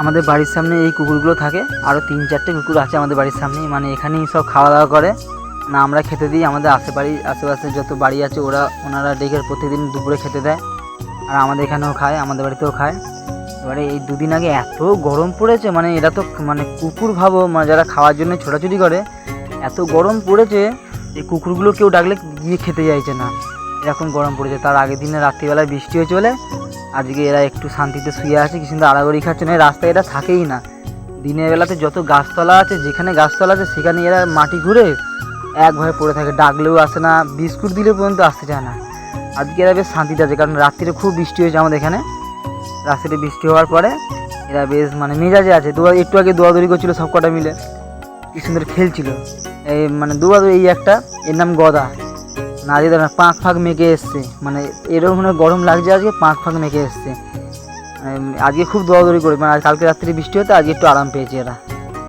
আমাদের বাড়ির সামনে এই কুকুরগুলো থাকে। আরও তিন চারটে কুকুর আছে আমাদের বাড়ির সামনেই মানে এখানেই সব খাওয়া দাওয়া করে। না, আমরা খেতে দিই। আমাদের আশেপাড়ি আশেপাশে যত বাড়ি আছে, ওরা, ওনারা ডেকে প্রতিদিন দুপুরে খেতে দেয়। আর আমাদের এখানেও খায়, আমাদের বাড়িতেও খায়। এবারে এই দুদিন আগে এত গরম পড়েছে মানে এরা তো মানে কুকুর ভাবো মানে যারা খাওয়ার জন্য ছোটাছুটি করে, এত গরম পড়েছে এই কুকুরগুলো কেউ ডাকলে গিয়ে খেতে চাইছে না। এরকম গরম পড়েছে। তার আগের দিনে রাত্রিবেলায় বৃষ্টি হয়ে চলে আজকে এরা একটু শান্তিতে শুয়ে আছে কিন্তু আড়াগড়ি খাচ্ছে না রাস্তায় এরা থাকেই না। দিনের বেলাতে যত গাছতলা আছে, যেখানে গাছতলা আছে, সেখানে এরা মাটি ঘুরে একভাবে পড়ে থাকে। ডাকলেও আসে না, বিস্কুট দিলে পর্যন্ত আসতে চায় না। আজকে এরা বেশ শান্তিতে আছে, কারণ রাত্রিরে খুব বৃষ্টি হয়েছে আমাদের এখানে। রাত্রিরে বৃষ্টি হওয়ার পরে এরা বেশ মানে মেজাজে আছে দৌড়া একটু আগে দৌড়াদৌড়ি করছিল সব কটা মিলে। কি সুন্দর খেলছিল। এই মানে দৌড়াদৌড়ি এই একটা, এর নাম গদা। না, আজকে পাঁচ ফাঁক মেঘে এসছে। মানে এরকম মানে গরম লাগছে আজকে, পাঁচ ফাঁক মেঘে এসছে। আজকে খুব দৌড়াদৌড়ি করে মানে কালকে রাত্রে বৃষ্টি হতে, আজকে একটু আরাম পেয়েছে এরা।